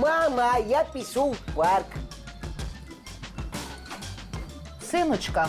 Мама, я пішов в парк. Сыночка,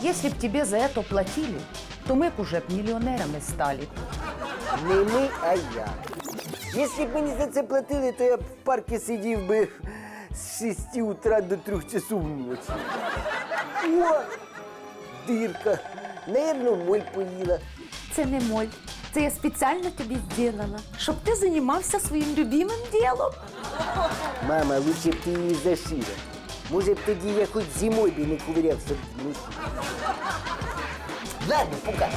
если б тебе за это платили, то мы б уже б миллионерами стали. Не ми, а я. Якщо б мені за це платили, то я б в парку сидів би з 6 утра до 3 часов ночі. О, дирка. Наверно, моль поїла. Це не моль. Це я спеціально тобі зробила, щоб ти займався своїм любимим ділом. Мама, лучше б ти її зашила. Може б тоді я хоч зимою би не ковирявся в носі. Ладно, пока.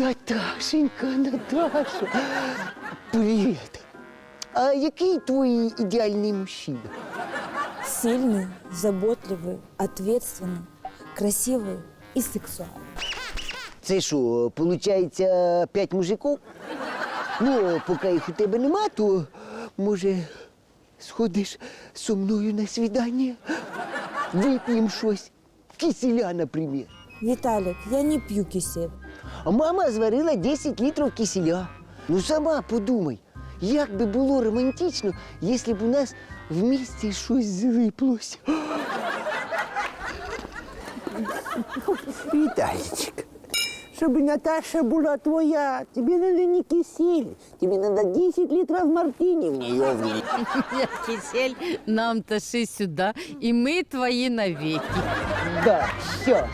Наташенька, Наташа, привіт. А який твій ідеальний мужчина? Сильный, заботливый, ответственный, красивый и сексуальный. Це що, виходить, п'ять мужиків? Ну, поки їх у тебе нема, то може сходиш зі мною на свідання? Вип'ємо щось. Киселя, наприклад. Виталик, я не пью кисель. А мама зварила 10 літрів киселя. Ну сама подумай, як би було романтично, якщо б у нас в місті щось злиплося. Виталичек, чтобы Наташа была твоя, тебе надо не кисель, тебе надо 10 литров мартини в нее влить. Кисель, нам тащи сюда, и мы твои навеки. Да, щас.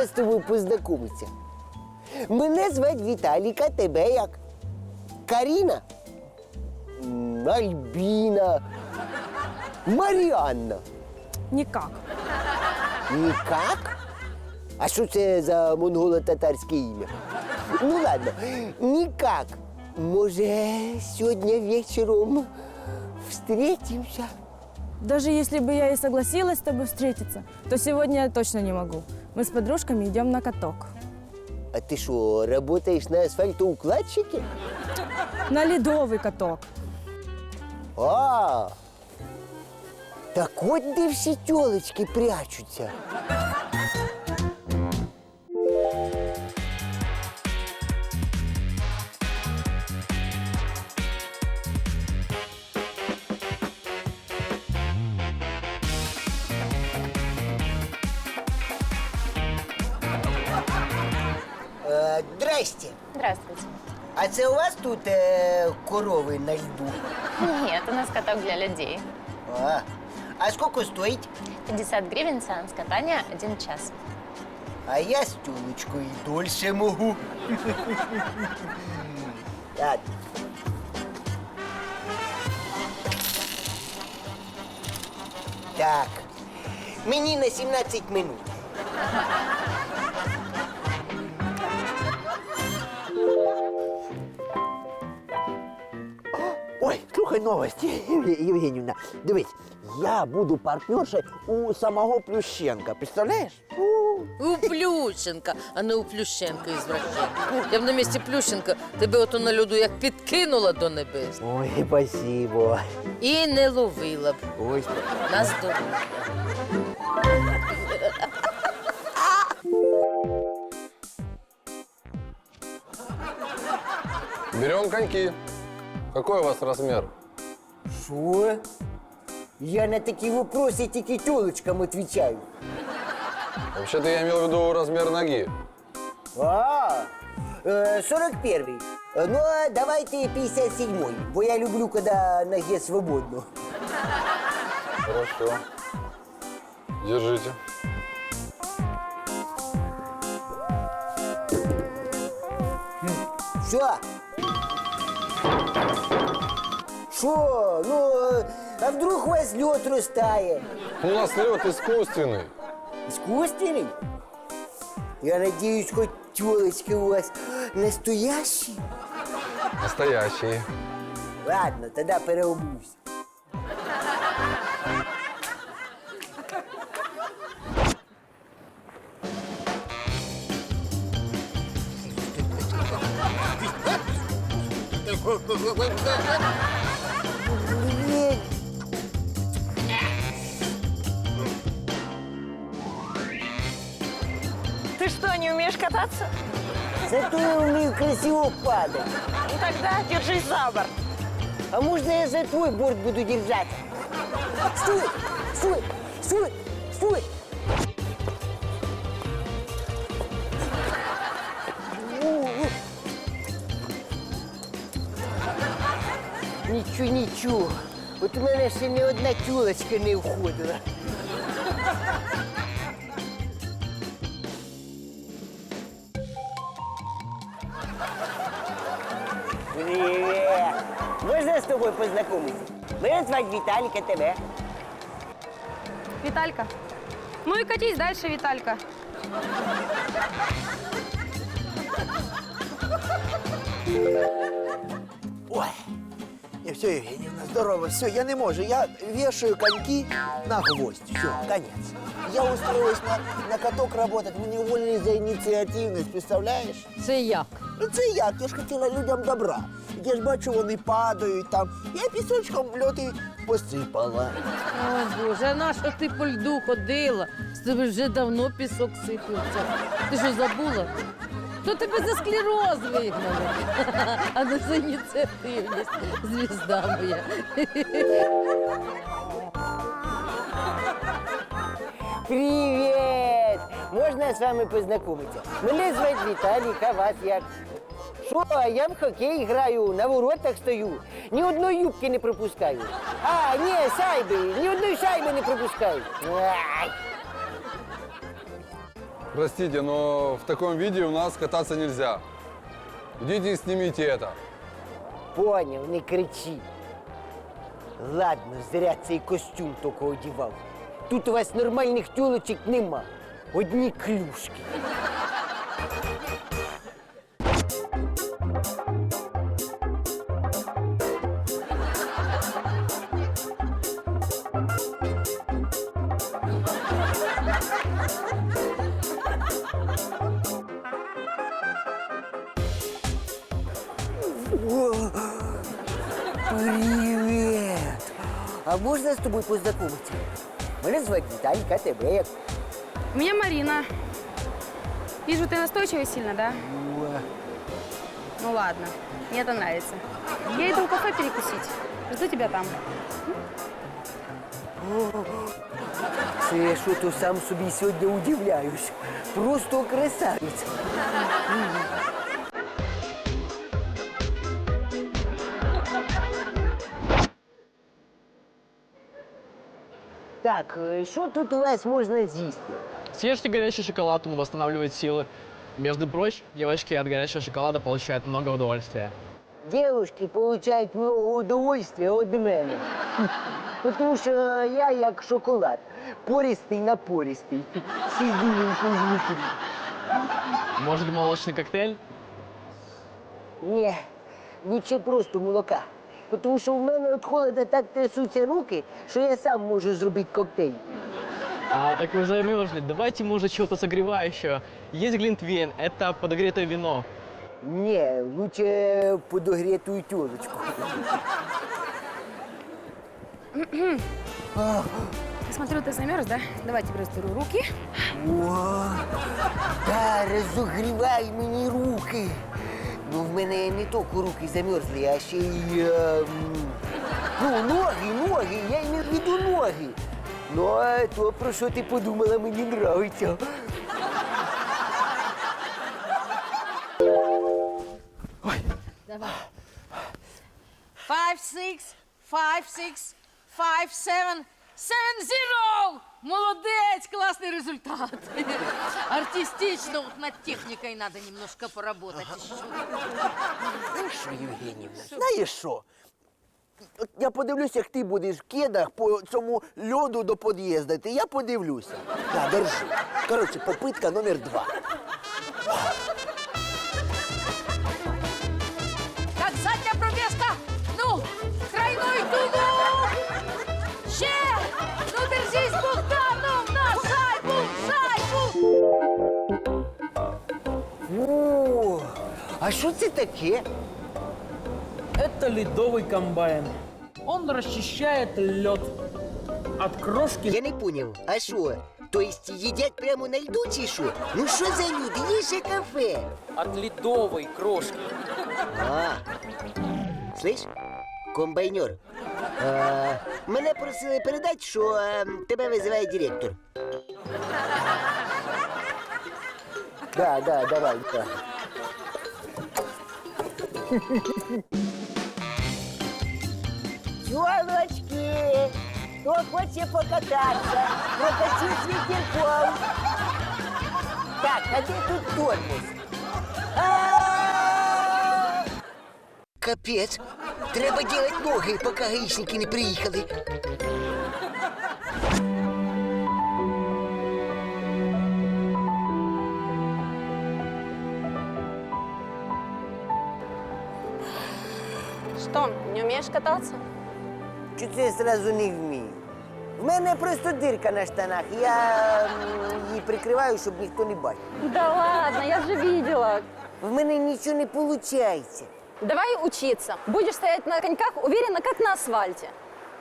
з тобою познайомитися? Мене звати Віталіка, тебе як? Каріна? М, Альбіна. Маріанна. Никак. Нікак? А що це за монголо-татарське ім'я? Ну ладно, нікак. Може, сьогодні вечором встретимся? Даже если бы я и согласилась с тобой встретиться, то сегодня я точно не могу. Мы с подружками идем на каток. А ти що, працюєш на асфальтоукладчике? На ледовый каток. А, так от де всі тілочки прячуться. Е, Здрасте. Здравствуйте. А це у вас тут е, корови на льду? Нет, у нас каток для людей. А, а сколько стоїть? 50 гривен сеанс катания один час. А я з тюлечкою дольше можу. Так. Так. Мені на 17 минут. слухай новості, Єв- Євгенівна. Дивись, я буду партнершею у самого Плющенка. Представляєш? У Плющенка, а не у Плющенка извращенка. Я б на місці Плющенка тебе ото на льоду як підкинула до небес. Ой, спасибо. І не ловила б. Ой, На здоров'я. Берем коньки. Какой у вас размер? Що? Я на такі вопроси тільки тёлочкам отвечаю. Вообще-то я имел в виду размер ноги. А, э, 41-й. Э, Ну, а давайте 57-й, бо я люблю, когда ноге свободно. Хорошо. Держите. Що? Що? Ну, а вдруг у вас лед растает? У нас лед искусственный. Искусственный? Я надеюсь, хоть тёлочки у вас настоящие? Настоящий. Ладно, тоді переобусь. что, не умеешь кататься? Зато я умею красиво падать. Ну тогда держись за борт. А можно я за твой борт буду держаться? Стой! Стой! Стой! Стой! Нічого, нічого. От у мене ще ні одна тюлочка не входила. Тобой познакомиться? Меня звать Виталик, а тебя? Виталька. Ну и катись дальше, Виталька. Ой, и все, Евгеньевна, здорово, все, я не могу, я вешаю коньки на гвоздь, все, конец. Я устроилась на, на каток работать, меня уволили за инициативность, представляешь? Це як? Ну це як, я ж хотіла людям добра. Я ж бачу, вони падають там. Я пісочком льоти посипала. О, Боже, а на що ти по льду ходила? З тебе вже давно пісок сипався. Ти що забула? То тебе за склероз вигнали, а не за ініціативність, звізда моя. Привет! Можно с вами познакомиться? Мене звати Віталік, а вас як? Що, а я в хокей граю, на воротах стою. Ні одної юбки не пропускаю. А, ні, шайби, ні одної шайби не пропускаю. Ай. Простите, но в таком виде у нас кататься нельзя. Идите и снимите это. Поняв, не кричи. Ладно, зря цей костюм тільки одівав. Тут у вас нормальних тюлочок нема. Одні клюшки. Привет! А можна з тобою познайомитися? Мене звати Віталік, а тебе як? Меня Марина. Вижу, ты настойчивый сильно, да? Ну ладно, мне это нравится. Я иду в кафе перекусить. Жду тебя там. Це я що то сам собі сьогодні удивляюсь. Просто красавець. Так, е, що тут у вас можна з'їсти? Съешьте горячий шоколад, он восстанавливает силы. Между прочим, девочки от горячего шоколада получают много удовольствия. Девушки получають много удовольствия від мене. Тому що я як шоколад. Пористий напористий. Сізіненько внутрі. Может, молочный коктейль? Ні, лучше просто молока. Тому що в мене від холода так трясуться руки, що я сам можу зробити коктейль. А, так вы замерзли. Давайте, может, чего-то согревающего. Есть глинтвейн, это подогретое вино. Ні, лучше подогретую тюлечку. Смотрю, ты замерз, да? Давай тебе растиру руки. О, да, розогрівай мені руки. Ну, в мене не тільки руки замерзли, а ще й. е, м, ну, ноги, ноги, я маю в виду ноги. Ну, а то, про що ти подумала, мені нравиться. Five, six, five, six, five, seven, seven, zero! Молодець, класний результат. Артистично, вот над техникой надо немножко поработать еще. Що, Євгенівна, знаєш що? Я подивлюся, як ти будеш в кедах по цьому льоду до під'їзду. Я подивлюся. На, держи. Коротше, попитка номер два. А що це таке? Это ледовый комбайн. Он расчищает лед от крошки. Я не поняв, а що? Тобто їдять прямо на льду чи що? Ну що за люди? Є ще кафе. От ледовой крошки. А, слышь, комбайнер, а, мене просили передати, що а, тебе визиває директор. Да, да, давай, да. Тёлочки, кто хочет покататься, прокатить с ветерком. Так, а где тут тормоз? А! Капець. Треба делать ноги, поки гаїшники не приїхали. Что, не умеешь кататься? Чи це я сразу не вмію? В мене просто дирка на штанах. Я м, її прикриваю, щоб ніхто не бачив. Да ладно, я же видела. В мене нічого не виходить. Давай учиться. Будешь стоять на коньках уверенно, как на асфальте.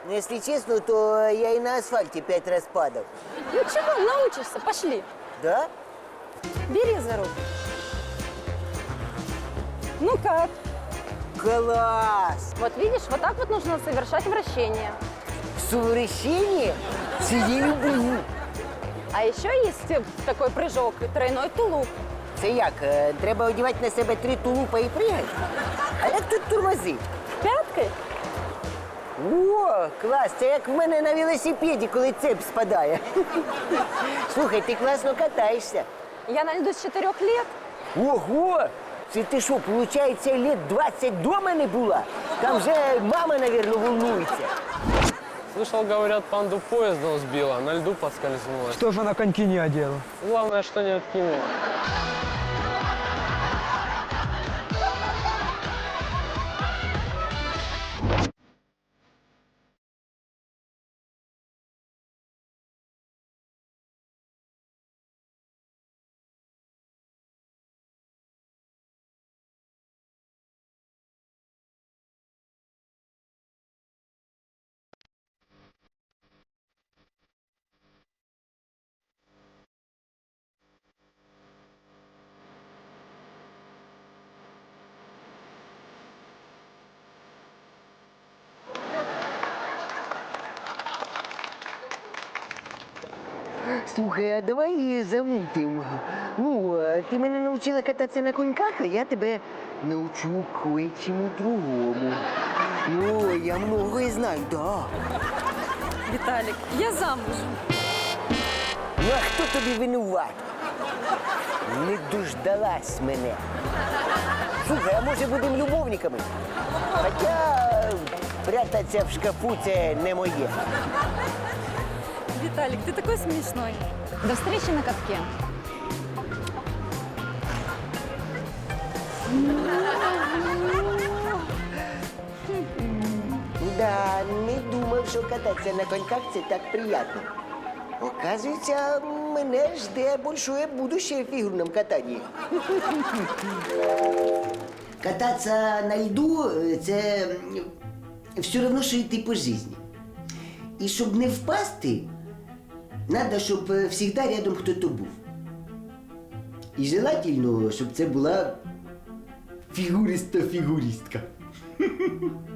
Ну, Якщо чесно, то я і на асфальті п'ять раз падав. Ну чего, научишься, пошли. Да? Бери за руку. Ну как? Клас! Вот видишь, вот так вот нужно совершать вращение. Совращення? Це я люблю. А еще есть э, такой прыжок, тройной тулуп. Це як? е, Треба одягати на себе три тулупа і пригати? А як тут тормози? Пяткой? О, клас, це як в мене на велосипеді, коли цеп спадає. Слухай, ти класно катаєшся. Я на льду с четырех лет. Ого! Це ти що, виходить, лет 20 дома не була? Там вже мама, мабуть, волнується. Слышал, говорят, панду поездом сбила, на льду подскользнулась. Что же на коньки не одела? Главное, что не откинула. Слухай, а давай замутим. Ну, ти мене навчила кататися на коньках, а я тебе научу кое-чому другому. Ну, я многое знаю, да. Виталик, я замужем. Ну, а хто тобі винуват? Не дождалась мене. Слухай, а може будемо любовниками? Хоча прятатися в шкафу це не моє. Виталик, ты такой смешной. До встречи на катке. Да, не думав, що кататися на коньках це так приємно. Оказується, мене жде большое будущее в фігурному катанні. Кататися на льду це все одно, що йти по житті. І щоб не впасти, треба, щоб завжди рядом хтось був. І желательно, щоб це була фігуриста-фігуристка.